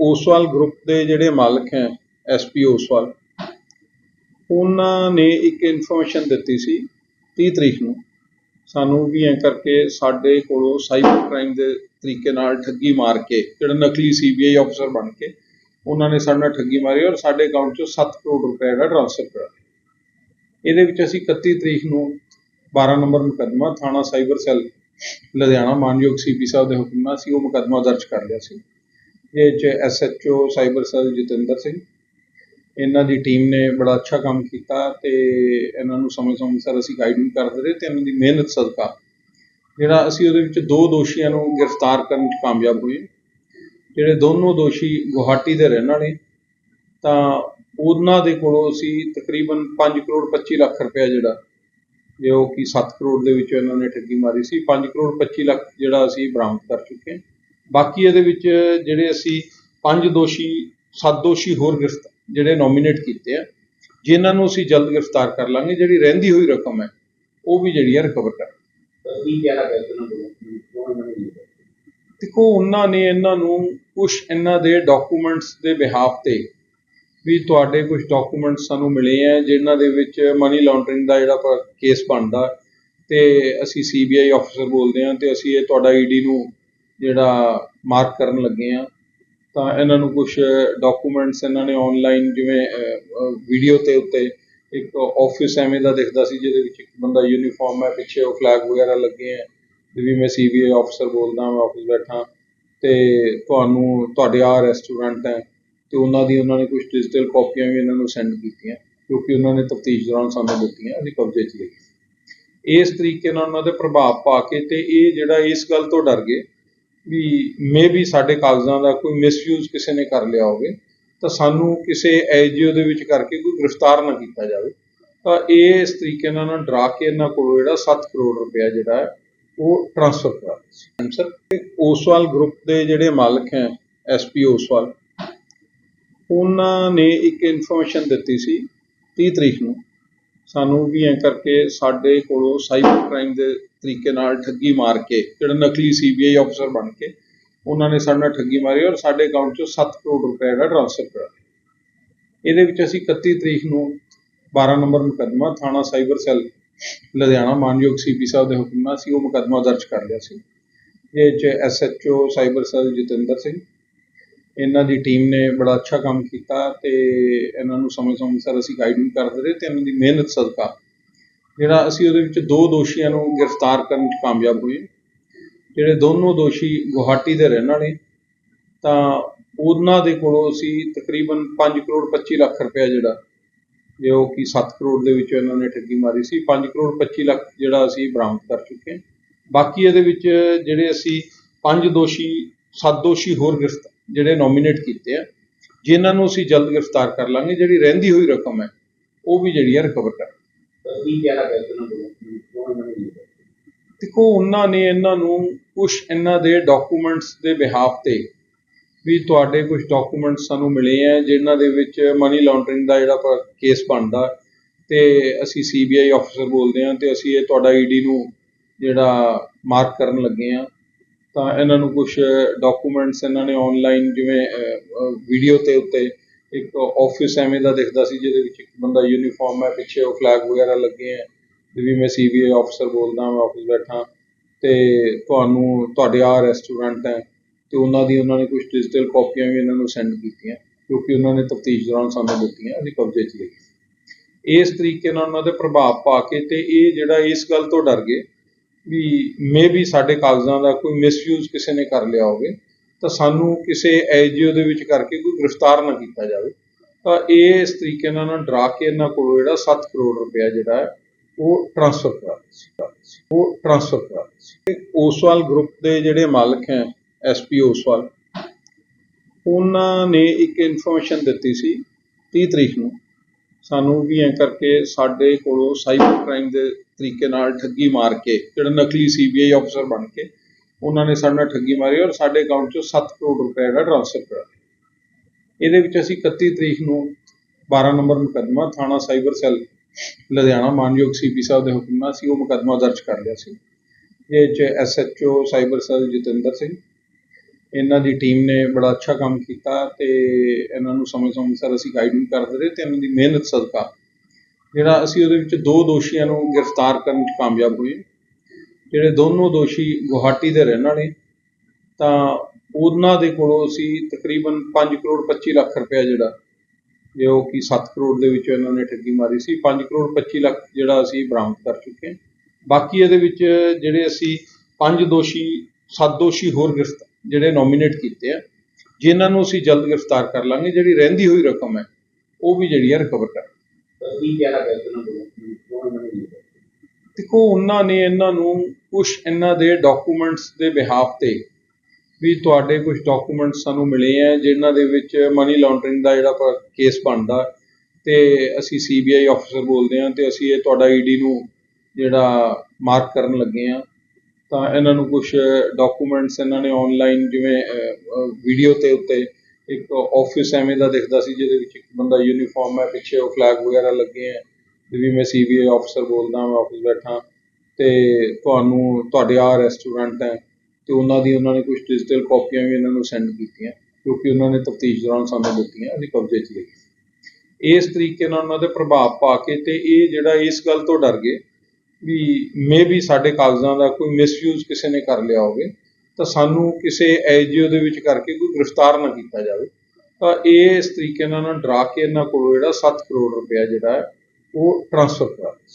Oswal group ਦੇ ਜਿਹੜੇ ਮਾਲਕ ਹੈ ਐਸਪੀ ਓਸਵਾਲ, ਉਹਨਾਂ ਨੇ ਇੱਕ ਇਨਫੋਰਮੇਸ਼ਨ ਦਿੱਤੀ ਸੀ 30 ਤਰੀਕ ਨੂੰ। ਸਾਨੂੰ ਵੀ ਐਂ ਕਰਕੇ ਸਾਡੇ ਕੋਲੋਂ ਸਾਈਬਰ ਕ੍ਰਾਈਮ ਦੇ ਤਰੀਕੇ ਨਾਲ ਠੱਗੀ ਮਾਰ ਕੇ, ਜਿਹੜਾ ਨਕਲੀ ਸੀਬੀਆਈ ਅਫਸਰ ਬਣ ਕੇ, ਉਹਨਾਂ ਨੇ ਸਾਡੇ ਨਾਲ ਠੱਗੀ ਮਾਰੀ ਔਰ ਸਾਡੇ ਅਕਾਊਂਟ 'ਚੋਂ 7 ਕਰੋੜ ਰੁਪਏ ਦਾ ਟ੍ਰਾਂਸਫਰ ਕਰਾਇਆ ਇਹਦੇ ਵਿੱਚ ਅਸੀਂ 31 ਤਰੀਕ ਨੂੰ 12 ਨੰਬਰ ਮੁਕੱਦਮਾ, ਥਾਣਾ ਸਾਈਬਰ ਸੈੱਲ ਲੁਧਿਆਣਾ ਮਾਨਯੋਗ ਸੀਪੀ ਸਾਹਿਬ ਦੇ ਹੁਕਮ ਨਾਲ ਸੀ ਉਹ ਮੁਕੱਦਮਾ ਦਰਜ ਕਰ ਲਿਆ ਸੀ। ਇਹ 'ਚ SHO cyber cell Jatinder Singh. ਇਹਨਾਂ ਦੀ ਟੀਮ ਨੇ ਬੜਾ ਅੱਛਾ ਕੰਮ ਕੀਤਾ ਤੇ ਇਹਨਾਂ ਨੂੰ ਸਮੇਂ ਸਮੇਂ ਸਿਰ ਅਸੀਂ ਗਾਈਡਿੰਗ ਕਰਦੇ ਰਹੇ ਤੇ ਇਹਨਾਂ ਦੀ ਮਿਹਨਤ ਸਦਕਾ। ਜਿਹੜਾ ਅਸੀਂ ਉਹਦੇ ਵਿੱਚ ਦੋ ਦੋਸ਼ੀਆਂ ਨੂੰ ਗ੍ਰਿਫਤਾਰ ਕਰਨ 'ਚ ਕਾਮਯਾਬ ਹੋਏ ਜਿਹੜੇ ਦੋਨੋਂ ਦੋਸ਼ੀ ਗੁਹਾਟੀ ਦੇ ਰਹਿਣ ਵਾਲੇ ਤਾਂ ਉਹਨਾਂ ਦੇ ਕੋਲੋਂ ਅਸੀਂ ਤਕਰੀਬਨ 5 ਕਰੋੜ 25 ਲੱਖ ਰੁਪਏ ਜਿਹੜਾ, ਜੋ ਕਿ 7 ਕਰੋੜ ਦੇ ਵਿੱਚੋਂ ਇਹਨਾਂ ਨੇ ਠੱਗੀ ਮਾਰੀ ਸੀ 5 ਕਰੋੜ 25 ਲੱਖ ਜਿਹੜਾ ਅਸੀਂ ਬਰਾਮਦ ਕਰ ਚੁੱਕੇ ਹਾਂ। ਬਾਕੀ ਇਹਦੇ ਵਿੱਚ ਜਿਹੜੇ ਅਸੀਂ ਪੰਜ ਦੋਸ਼ੀ ਸੱਤ ਦੋਸ਼ੀ ਹੋਰ ਗ੍ਰਿਫਤਾਰ ਜਿਹੜੇ ਨੋਮੀਨੇਟ ਕੀਤੇ ਆ ਜਿਨ੍ਹਾਂ ਨੂੰ ਅਸੀਂ ਜਲਦ ਗ੍ਰਿਫਤਾਰ ਕਰ ਲਾਂਗੇ ਜਿਹੜੀ ਰਹਿੰਦੀ ਹੋਈ ਰਕਮ ਹੈ ਉਹ ਵੀ ਜਿਹੜੀ ਹੈ ਰਿਕਵਰ ਕਰ ਦੇਖੋ ਉਹਨਾਂ ਨੇ ਇਹਨਾਂ ਨੂੰ ਕੁਝ ਇਹਨਾਂ ਦੇ ਡਾਕੂਮੈਂਟਸ ਦੇ ਬਿਹਾਫ ਤੇ ਵੀ ਤੁਹਾਡੇ ਕੁਝ ਡਾਕੂਮੈਂਟਸ ਸਾਨੂੰ ਮਿਲੇ ਆ ਜਿਨ੍ਹਾਂ ਦੇ ਵਿੱਚ ਮਨੀ ਲਾਂਡਰਿੰਗ ਦਾ ਜਿਹੜਾ ਕੇਸ ਬਣਦਾ ਤੇ ਅਸੀਂ ਸੀਬੀਆਈ ਆਫੀਸਰ ਬੋਲਦੇ ਆ ਤੇ ਅਸੀਂ ਇਹ ਤੁਹਾਡਾ ਈਡੀ ਨੂੰ ਜਿਹੜਾ ਮਾਰਕ ਕਰਨ ਲੱਗੇ ਆ, ਤਾਂ ਇਹਨਾਂ ਨੂੰ ਕੁਝ ਡਾਕੂਮੈਂਟਸ ਇਹਨਾਂ ਨੇ ਆਨਲਾਈਨ ਜਿਵੇਂ ਵੀਡੀਓ ਤੇ ਉੱਤੇ ਇੱਕ ਆਫਿਸ ਐਵੇਂ ਦਾ ਦਿਖਦਾ ਸੀ, ਜਿਹਦੇ ਵਿੱਚ ਇੱਕ ਬੰਦਾ ਯੂਨੀਫਾਰਮ ਹੈ, ਪਿੱਛੇ ਉਹ ਫਲੈਗ ਵਗੈਰਾ ਲੱਗੇ ਆ ਤੇ ਵੀ ਮੈਂ ਸੀਬੀਆਈ ਆਫੀਸਰ ਬੋਲਦਾ, ਮੈਂ ਆਫਿਸ ਬੈਠਾ। ਤੇ ਤੁਹਾਨੂੰ, ਤੁਹਾਡੇ ਆ ਰੈਸਟੋਰੈਂਟ ਹੈ, ਤੇ ਉਹਨਾਂ ਦੀ ਉਹਨਾਂ ਨੇ ਕੁਝ ਡਿਜੀਟਲ ਕਾਪੀਆਂ ਵੀ ਇਹਨਾਂ ਨੂੰ ਸੈਂਡ ਕੀਤੀਆਂ ਕਿਉਂਕਿ ਉਹਨਾਂ ਨੇ ਤਫਤੀਸ਼ ਦੌਰਾਨ ਸਾਨੂੰ ਦਿੱਤੀਆਂ, ਅਸੀਂ ਕਬਜ਼ੇ 'ਚ ਲਈ ਇਸ ਤਰੀਕੇ ਨਾਲ ਉਹਨਾਂ ਦੇ ਪ੍ਰਭਾਵ ਪਾ ਕੇ ਤੇ ਇਹ ਜਿਹੜਾ ਇਸ ਗੱਲ ਤੋਂ ਡਰ ਗਏ ਵੀ ਮੇਬੀ ਸਾਡੇ ਕਾਗਜ਼ਾਂ ਦਾ ਕੋਈ ਮਿਸਯੂਜ਼ ਕਿਸੇ ਨੇ ਕਰ ਲਿਆ ਹੋਵੇ, ਤਾਂ ਸਾਨੂੰ ਕਿਸੇ ਐਜੀਓ ਦੇ ਵਿੱਚ ਕਰਕੇ ਕੋਈ ਗ੍ਰਿਫਤਾਰ ਨਾ ਕੀਤਾ ਜਾਵੇ। ਤਾਂ ਇਹ ਇਸ ਤਰੀਕੇ ਨਾਲ ਨਾ ਡਰਾ ਕੇ ਇਹਨਾਂ ਕੋਲੋਂ ਜਿਹੜਾ 7 ਕਰੋੜ ਰੁਪਇਆ ਜਿਹੜਾ ਹੈ, ਉਹ ਟ੍ਰਾਂਸਫਰ ਕਰਾ ਦਿੱਤਾ ਸਰ ਓਸਵਾਲ ਗਰੁੱਪ ਦੇ ਜਿਹੜੇ ਮਾਲਕ ਹੈ ਐਸਪੀ ਓਸਵਾਲ, ਉਹਨਾਂ ਨੇ ਇੱਕ ਇਨਫੋਰਮੇਸ਼ਨ ਦਿੱਤੀ ਸੀ 30 ਤਰੀਕ ਨੂੰ। ਸਾਨੂੰ ਵੀ ਐਂ ਕਰਕੇ ਸਾਡੇ ਕੋਲੋਂ ਸਾਈਬਰ ਕ੍ਰਾਈਮ ਦੇ ਤਰੀਕੇ ਨਾਲ ਠੱਗੀ ਮਾਰ ਕੇ, ਜਿਹੜਾ ਨਕਲੀ ਸੀਬੀਆਈ ਅਫਸਰ ਬਣ ਕੇ, ਉਹਨਾਂ ਨੇ ਸਾਡੇ ਨਾਲ ਠੱਗੀ ਮਾਰੀ ਔਰ ਸਾਡੇ ਅਕਾਊਂਟ 'ਚੋਂ 7 ਕਰੋੜ ਰੁਪਏ ਦਾ ਟ੍ਰਾਂਸਫਰ ਕਰਾਇਆ ਇਹਦੇ ਵਿੱਚ ਅਸੀਂ 31 ਤਰੀਕ ਨੂੰ 12 ਨੰਬਰ ਮੁਕੱਦਮਾ, ਥਾਣਾ ਸਾਈਬਰ ਸੈੱਲ ਲੁਧਿਆਣਾ ਮਾਨਯੋਗ ਸੀਪੀ ਸਾਹਿਬ ਦੇ ਹੁਕਮ ਨਾਲ ਅਸੀਂ ਉਹ ਮੁਕੱਦਮਾ ਦਰਜ ਕਰ ਲਿਆ ਸੀ। ਇਹ 'ਚ SHO cyber cell Jatinder Singh ਇਹਨਾਂ ਦੀ ਟੀਮ ਨੇ ਬੜਾ ਅੱਛਾ ਕੰਮ ਕੀਤਾ ਤੇ ਇਹਨਾਂ ਨੂੰ ਸਮੇਂ ਸਮੇਂ ਸਿਰ ਅਸੀਂ ਗਾਈਡਿੰਗ ਕਰਦੇ ਰਹੇ ਤੇ ਇਹਨਾਂ ਦੀ ਮਿਹਨਤ ਸਦਕਾ। ਜਿਹੜਾ ਅਸੀਂ ਉਹਦੇ ਵਿੱਚ ਦੋ ਦੋਸ਼ੀਆਂ ਨੂੰ ਗ੍ਰਿਫਤਾਰ ਕਰਨ 'ਚ ਕਾਮਯਾਬ ਹੋਏ ਜਿਹੜੇ ਦੋਨੋਂ ਦੋਸ਼ੀ ਗੁਹਾਟੀ ਦੇ ਰਹਿਣ ਵਾਲੇ ਤਾਂ ਉਹਨਾਂ ਦੇ ਕੋਲੋਂ ਅਸੀਂ ਤਕਰੀਬਨ 5 ਕਰੋੜ 25 ਲੱਖ ਰੁਪਏ ਜਿਹੜਾ, ਜੋ ਕਿ 7 ਕਰੋੜ ਦੇ ਵਿੱਚੋਂ ਇਹਨਾਂ ਨੇ ਠੱਗੀ ਮਾਰੀ ਸੀ 5 ਕਰੋੜ 25 ਲੱਖ ਜਿਹੜਾ ਅਸੀਂ ਬਰਾਮਦ ਕਰ ਚੁੱਕੇ ਹਾਂ। ਬਾਕੀ ਇਹਦੇ ਵਿੱਚ ਜਿਹੜੇ ਅਸੀਂ ਪੰਜ ਦੋਸ਼ੀ, ਸੱਤ ਦੋਸ਼ੀ ਹੋਰ ਗ੍ਰਿਫਤਾਰ ਜਿਹੜੇ ਨੋਮੀਨੇਟ ਕੀਤੇ ਆ ਜਿਨ੍ਹਾਂ ਨੂੰ ਅਸੀਂ ਜਲਦ ਗ੍ਰਿਫਤਾਰ ਕਰ ਲਾਂਗੇ ਜਿਹੜੀ ਰਹਿੰਦੀ ਹੋਈ ਰਕਮ ਹੈ ਉਹ ਵੀ ਜਿਹੜੀ ਹੈ ਰਿਕਵਰ ਕਰ ਦੇਖੋ ਉਹਨਾਂ ਨੇ ਇਹਨਾਂ ਨੂੰ ਕੁਝ ਇਹਨਾਂ ਦੇ ਡਾਕੂਮੈਂਟਸ ਦੇ ਬਿਹਾਫ ਤੇ ਵੀ ਤੁਹਾਡੇ ਕੁਝ ਡਾਕੂਮੈਂਟਸ ਸਾਨੂੰ ਮਿਲੇ ਆ ਜਿਨ੍ਹਾਂ ਦੇ ਵਿੱਚ ਮਨੀ ਲਾਂਡਰਿੰਗ ਦਾ ਜਿਹੜਾ ਕੇਸ ਬਣਦਾ ਤੇ ਅਸੀਂ ਸੀਬੀਆਈ ਆਫੀਸਰ ਬੋਲਦੇ ਆ ਤੇ ਅਸੀਂ ਇਹ ਤੁਹਾਡਾ ਈਡੀ ਨੂੰ ਜਿਹੜਾ ਮਾਰਕ ਕਰਨ ਲੱਗੇ ਆ ਤਾਂ ਇਹਨਾਂ ਨੂੰ ਕੁਝ ਡਾਕੂਮੈਂਟਸ ਇਹਨਾਂ ਨੇ ਆਨਲਾਈਨ ਜਿਵੇਂ ਵੀਡੀਓ ਤੇ ਉੱਤੇ ਇੱਕ ਆਫਿਸ ਐਵੇਂ ਦਾ ਦਿਖਦਾ ਸੀ, ਜਿਹਦੇ ਵਿੱਚ ਇੱਕ ਬੰਦਾ ਯੂਨੀਫਾਰਮ ਹੈ, ਪਿੱਛੇ ਉਹ ਫਲੈਗ ਵਗੈਰਾ ਲੱਗੇ ਆ ਤੇ ਵੀ ਮੈਂ ਸੀਬੀਆਈ ਆਫੀਸਰ ਬੋਲਦਾ, ਮੈਂ ਆਫਿਸ ਬੈਠਾ। ਤੇ ਤੁਹਾਨੂੰ, ਤੁਹਾਡੇ ਆ ਰੈਸਟੋਰੈਂਟ ਹੈ, ਤੇ ਉਹਨਾਂ ਦੀ ਉਹਨਾਂ ਨੇ ਕੁਝ ਡਿਜੀਟਲ ਕਾਪੀਆਂ ਵੀ ਇਹਨਾਂ ਨੂੰ ਸੈਂਡ ਕੀਤੀਆਂ ਕਿਉਂਕਿ ਉਹਨਾਂ ਨੇ ਤਫਤੀਸ਼ ਦੌਰਾਨ ਸਾਨੂੰ ਦਿੱਤੀਆਂ, ਅਸੀਂ ਕਬਜ਼ੇ 'ਚ ਲਈ ਇਸ ਤਰੀਕੇ ਨਾਲ ਉਹਨਾਂ ਦੇ ਪ੍ਰਭਾਵ ਪਾ ਕੇ ਤੇ ਇਹ ਜਿਹੜਾ ਇਸ ਗੱਲ ਤੋਂ ਡਰ ਗਏ ਵੀ ਮੇਬੀ ਸਾਡੇ ਕਾਗਜ਼ਾਂ ਦਾ ਕੋਈ ਮਿਸਯੂਜ਼ ਕਿਸੇ ਨੇ ਕਰ ਲਿਆ ਹੋਵੇ, ਤਾਂ ਸਾਨੂੰ ਕਿਸੇ ਐਜੀਓ ਦੇ ਵਿੱਚ ਕਰਕੇ ਕੋਈ ਗ੍ਰਿਫਤਾਰ ਨਾ ਕੀਤਾ ਜਾਵੇ। ਤਾਂ ਇਹ ਇਸ ਤਰੀਕੇ ਨਾਲ ਨਾ ਡਰਾ ਕੇ ਇਹਨਾਂ ਕੋਲੋਂ ਜਿਹੜਾ 7 ਕਰੋੜ ਰੁਪਇਆ ਜਿਹੜਾ ਹੈ, ਉਹ ਟ੍ਰਾਂਸਫਰ ਕਰਾ ਦਿੱਤਾ ਸੀ। ਉਹ ਟ੍ਰਾਂਸਫਰ ਕਰਾ ਦਿੱਤਾ ਓਸਵਾਲ ਗਰੁੱਪ ਦੇ ਜਿਹੜੇ ਮਾਲਕ ਹੈ ਐਸਪੀ ਓਸਵਾਲ, ਉਹਨਾਂ ਨੇ ਇੱਕ ਇਨਫੋਰਮੇਸ਼ਨ ਦਿੱਤੀ ਸੀ 30 ਤਰੀਕ ਨੂੰ। ਸਾਨੂੰ ਵੀ ਐਂ ਕਰਕੇ ਸਾਡੇ ਕੋਲੋਂ ਸਾਈਬਰ ਕ੍ਰਾਈਮ ਦੇ ਤਰੀਕੇ ਨਾਲ ਠੱਗੀ ਮਾਰ ਕੇ, ਜਿਹੜਾ ਨਕਲੀ ਸੀਬੀਆਈ ਅਫਸਰ ਬਣ ਕੇ, ਉਹਨਾਂ ਨੇ ਸਾਡੇ ਨਾਲ ਠੱਗੀ ਮਾਰੀ ਔਰ ਸਾਡੇ ਅਕਾਊਂਟ 'ਚੋਂ 7 ਕਰੋੜ ਰੁਪਏ ਦਾ ਟ੍ਰਾਂਸਫਰ ਕਰਾਇਆ ਇਹਦੇ ਵਿੱਚ ਅਸੀਂ 31 ਤਰੀਕ ਨੂੰ 12 ਨੰਬਰ ਮੁਕੱਦਮਾ ਥਾਣਾ ਸਾਈਬਰ ਸੈੱਲ ਲੁਧਿਆਣਾ ਮਾਨਯੋਗ ਸੀਪੀ ਸਾਹਿਬ ਦੇ ਹੁਕਮ ਨਾਲ ਸੀ ਉਹ ਮੁਕੱਦਮਾ ਦਰਜ ਕਰ ਲਿਆ ਸੀ। ਇਹ 'ਚ SHO cyber cell Jatinder Singh ਇਹਨਾਂ ਦੀ ਟੀਮ ਨੇ ਬੜਾ ਅੱਛਾ ਕੰਮ ਕੀਤਾ ਤੇ ਇਹਨਾਂ ਨੂੰ ਸਮੇਂ-ਸਮੇਂ ਸਿਰ ਅਸੀਂ ਗਾਈਡ ਵੀ ਕਰਦੇ ਰਹੇ ਤੇ ਇਹਨਾਂ ਦੀ ਮਿਹਨਤ ਸਦਕਾ ਜਿਹੜਾ ਅਸੀਂ ਉਹਦੇ ਵਿੱਚ ਦੋ ਦੋਸ਼ੀਆਂ ਨੂੰ ਗ੍ਰਿਫਤਾਰ ਕਰਨ 'ਚ ਕਾਮਯਾਬ ਹੋਏ। ਜਿਹੜੇ ਦੋਨੋਂ ਦੋਸ਼ੀ ਗੁਹਾਟੀ ਦੇ ਰਹਿਣ ਵਾਲੇ, ਤਾਂ ਉਹਨਾਂ ਦੇ ਕੋਲੋਂ ਅਸੀਂ ਤਕਰੀਬਨ 5 ਕਰੋੜ 25 ਲੱਖ ਰੁਪਏ ਜਿਹੜਾ, ਜੋ ਕਿ 7 ਕਰੋੜ ਦੇ ਵਿੱਚ ਇਹਨਾਂ ਨੇ ਠੱਗੀ ਮਾਰੀ ਸੀ 5 ਕਰੋੜ 25 ਲੱਖ ਜਿਹੜਾ ਅਸੀਂ ਬਰਾਮਦ ਕਰ ਚੁੱਕੇ ਹਾਂ। ਬਾਕੀ ਇਹਦੇ ਵਿੱਚ ਜਿਹੜੇ ਅਸੀਂ ਪੰਜ ਦੋਸ਼ੀ, ਸੱਤ ਦੋਸ਼ੀ ਹੋਰ ਗ੍ਰਿਫਤਾਰ ਜਿਹੜੇ ਨੋਮੀਨੇਟ ਕੀਤੇ ਆ ਜਿਨ੍ਹਾਂ ਨੂੰ ਅਸੀਂ ਜਲਦ ਗ੍ਰਿਫਤਾਰ ਕਰ ਲਾਂਗੇ ਜਿਹੜੀ ਰਹਿੰਦੀ ਹੋਈ ਰਕਮ ਹੈ ਉਹ ਵੀ ਜਿਹੜੀ ਹੈ ਰਿਕਵਰ ਕਰ ਦੇਖੋ ਉਹਨਾਂ ਨੇ ਇਹਨਾਂ ਨੂੰ ਕੁਝ ਇਹਨਾਂ ਦੇ ਡਾਕੂਮੈਂਟਸ ਦੇ ਬਿਹਾਫ ਤੇ ਵੀ ਤੁਹਾਡੇ ਕੁਝ ਡਾਕੂਮੈਂਟਸ ਸਾਨੂੰ ਮਿਲੇ ਆ ਜਿਨ੍ਹਾਂ ਦੇ ਵਿੱਚ ਮਨੀ ਲਾਂਡਰਿੰਗ ਦਾ ਜਿਹੜਾ ਕੇਸ ਬਣਦਾ ਤੇ ਅਸੀਂ ਸੀਬੀਆਈ ਆਫੀਸਰ ਬੋਲਦੇ ਹਾਂ ਤੇ ਅਸੀਂ ਇਹ ਤੁਹਾਡਾ ਈਡੀ ਨੂੰ ਜਿਹੜਾ ਮਾਰਕ ਕਰਨ ਲੱਗੇ ਆ ਤਾਂ ਇਹਨਾਂ ਨੂੰ ਕੁਝ ਡਾਕੂਮੈਂਟਸ ਇਹਨਾਂ ਨੇ ਆਨਲਾਈਨ ਜਿਵੇਂ ਵੀਡੀਓ ਤੇ ਉੱਤੇ ਇੱਕ ਆਫਿਸ ਐਵੇਂ ਦਾ ਦਿਖਦਾ ਸੀ ਜਿਹਦੇ ਵਿੱਚ ਇੱਕ ਬੰਦਾ ਯੂਨੀਫਾਰਮ ਹੈ, ਪਿੱਛੇ ਉਹ ਫਲੈਗ ਵਗੈਰਾ ਲੱਗੇ ਹੈ, ਵੀ ਮੈਂ ਸੀਬੀਆਈ ਆਫੀਸਰ ਬੋਲਦਾ, ਮੈਂ ਆਫਿਸ ਬੈਠਾ। ਤੇ ਤੁਹਾਨੂੰ, ਤੁਹਾਡੇ ਆ ਰੈਸਟੋਰੈਂਟ ਹੈ, ਤੇ ਉਹਨਾਂ ਦੀ ਉਹਨਾਂ ਨੇ ਕੁਝ ਡਿਜੀਟਲ ਕਾਪੀਆਂ ਵੀ ਇਹਨਾਂ ਨੂੰ ਸੈਂਡ ਕੀਤੀਆਂ ਕਿਉਂਕਿ ਉਹਨਾਂ ਨੇ ਤਫਤੀਸ਼ ਦੌਰਾਨ ਸਾਨੂੰ ਦਿੱਤੀਆਂ, ਅਸੀਂ ਕਬਜ਼ੇ 'ਚ ਲਈ ਇਸ ਤਰੀਕੇ ਨਾਲ ਉਹਨਾਂ ਦੇ ਪ੍ਰਭਾਵ ਪਾ ਕੇ ਤੇ ਇਹ ਜਿਹੜਾ ਇਸ ਗੱਲ ਤੋਂ ਡਰ ਗਏ ਵੀ ਮੇ ਵੀ ਸਾਡੇ ਕਾਗਜ਼ਾਂ ਦਾ ਕੋਈ ਮਿਸਯੂਜ਼ ਕਿਸੇ ਨੇ ਕਰ ਲਿਆ ਹੋਵੇ, ਤਾਂ ਸਾਨੂੰ ਕਿਸੇ ਐਜੀਓ ਦੇ ਵਿੱਚ ਕਰਕੇ ਕੋਈ ਗ੍ਰਿਫਤਾਰ ਨਾ ਕੀਤਾ ਜਾਵੇ। ਤਾਂ ਇਹ ਇਸ ਤਰੀਕੇ ਨਾਲ ਨਾ ਡਰਾ ਕੇ ਇਹਨਾਂ ਕੋਲੋਂ ਜਿਹੜਾ 7 ਕਰੋੜ ਰੁਪਇਆ ਜਿਹੜਾ ਉਹ ਟ੍ਰਾਂਸਫਰ ਕਰਾ ਦਿੱਤਾ